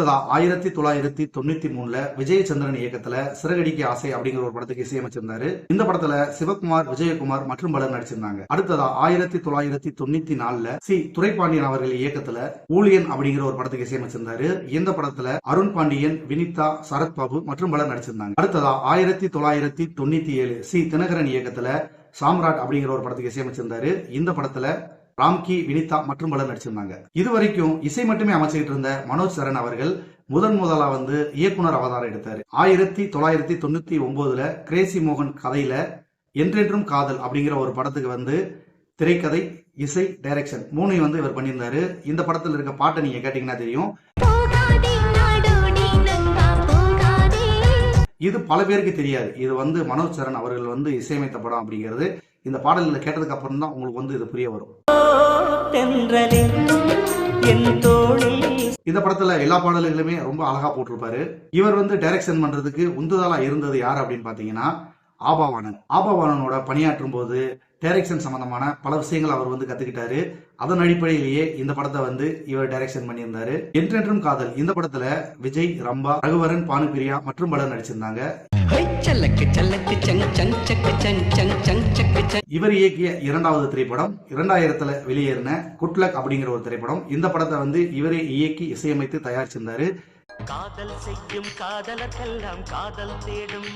அடுத்ததா ஆயிரத்தி தொள்ளாயிரத்தி தொண்ணூத்தி மூணுல விஜயச்சந்திரன் இயக்கத்துல சிறகடிக்கு ஆசை அப்படிங்கிற ஒரு படத்துக்கு இசையமைச்சிருந்தாரு. இந்த படத்துல சிவகுமார் விஜயகுமார் மற்றும் பலர் நடிச்சிருந்தாங்க. அடுத்ததா ஆயிரத்தி தொள்ளாயிரத்தி தொண்ணூத்தி நாலுல சி. துரைப்பாண்டியன் அவர்கள் இயக்கத்துல ஊழியன் அப்படிங்கிற ஒரு படத்துக்கு இசையமைச்சிருந்தாரு. இந்த படத்துல அருண் பாண்டியன் வினிதா சரத்பாபு மற்றும் பலர் நடிச்சிருந்தாங்க. அடுத்ததா ஆயிரத்தி தொள்ளாயிரத்தி தொண்ணூத்தி ஏழு சி. தினகரன் இயக்கத்துல சாம்ராட் அப்படிங்கிற ஒரு படத்துக்கு இசையமைச்சிருந்தாரு. இந்த படத்துல ராம்கி வினிதா மற்றும் பலர் நடிச்சிருந்தாங்க. இது வரைக்கும் இசை மட்டுமே அமைச்சுக்கிட்டு இருந்த மனோஜ் சரண் அவர்கள் முதன் முதலா வந்து இயக்குனர் அவதாரம் எடுத்தாரு. ஆயிரத்தி தொள்ளாயிரத்தி தொண்ணூத்தி ஒன்பதுல கிரேசி மோகன் கதையில என்றென்றும் காதல் அப்படிங்கிற ஒரு படத்துக்கு வந்து திரைக்கதை இசை டைரக்ஷன் மூணையும் வந்து இவர் பண்ணியிருந்தாரு. இந்த படத்துல இருக்க பாட்டை நீங்க கேட்டீங்கன்னா தெரியும். இது பல பேருக்கு தெரியாது. இது வந்து மனோஜ் சரண் அவர்கள் வந்து இசையமைத்த படம் அப்படிங்கிறது. இந்த பாடல்களை கேட்டதுக்கு அப்புறம் தான் உங்களுக்கு வந்து இது புரிய வரும். இந்த படத்துல எல்லா பாடல்களுமே ரொம்ப அழகா போட்டிருப்பாரு. இவர் வந்து டைரக்ஷன் பண்றதுக்கு உந்துதலா இருந்தது யார் அப்படின்னு பாத்தீங்கன்னா ஆபாவானன் ஆபாவானனோட பணியாற்றும் போது டைரக்ஷன் சம்பந்தமான பல விஷயங்கள் அவர் வந்து கத்துக்கிட்டாரு. அதன் அடிப்படையிலேயே இந்த படத்தை வந்து இவர் டைரக்ஷன் பண்ணியிருந்தாரு. என்றென்றும் காதல். இந்த படத்துல விஜய் ரம்பா ரகுவரன் பானுபிரியா மற்றும் பலர் நடிச்சிருந்தாங்க. இவர் இயக்கிய இரண்டாவது திரைப்படம் இரண்டாயிரத்துல வெளியேறின குட்லக் அப்படிங்கிற ஒரு திரைப்படம். இந்த படத்தை வந்து இவரே இயக்கி இசையமைத்து தயாரிச்சிருந்தாரு. காதல் செய்யும் காதலர்க்கெல்லாம் காதல் தேடும்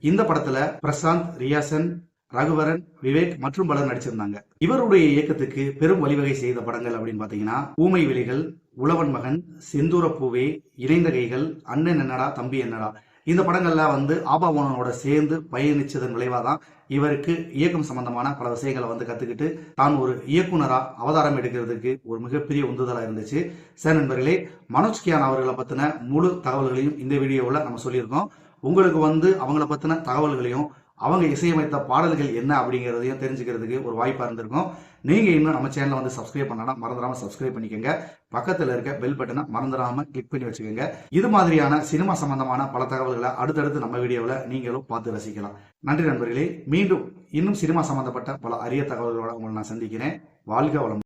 இந்த படத்துல பிரசாந்த் ரியாசன் ரகுவரன் விவேக் மற்றும் பலர் நடிச்சிருந்தாங்க. இவருடைய இயக்கத்துக்கு பெரும் வழிவகை செய்த படங்கள் அப்படின்னு பாத்தீங்கன்னா ஊமை விலைகள் உழவன் மகன் செந்தூர பூவே இணைந்த கைகள் அண்ணன் என்னடா தம்பி என்னடா. இந்த படங்கள்லாம் வந்து ஆபாவனோட சேர்ந்து பயணிச்சதன் விளைவாதான் இவருக்கு இயக்கம் சம்பந்தமான பல விஷயங்களை வந்து கத்துக்கிட்டு தான் ஒரு இயக்குனரா அவதாரம் எடுக்கிறதுக்கு ஒரு மிகப்பெரிய உந்துதலா இருந்துச்சு. சார் நண்பர்களே மனோஜ் கியான் அவர்களை பத்தின முழு தகவல்களையும் இந்த வீடியோவில் நம்ம சொல்லியிருக்கோம். உங்களுக்கு வந்து அவங்கள பத்தின தகவல்களையும் அவங்க இசையமைத்த பாடல்கள் என்ன அப்படிங்கிறதையும் தெரிஞ்சுக்கிறதுக்கு ஒரு வாய்ப்பாக இருந்திருக்கும். நீங்கள் இன்னும் நம்ம சேனலை வந்து சப்ஸ்கிரைப் பண்ணலாம் மறந்துடாமல் சப்ஸ்கிரைப் பண்ணிக்கோங்க. பக்கத்தில் இருக்க பெல் பட்டனை மறந்துடாமல் கிளிக் பண்ணி வச்சுக்கோங்க. இது மாதிரியான சினிமா சம்பந்தமான பல தகவல்களை அடுத்தடுத்து நம்ம வீடியோவில் நீங்களும் பார்த்து ரசிக்கலாம். நன்றி நண்பர்களே. மீண்டும் இன்னும் சினிமா சம்பந்தப்பட்ட பல அரிய தகவல்களோட உங்களை நான் சந்திக்கிறேன். வாழ்க வளம்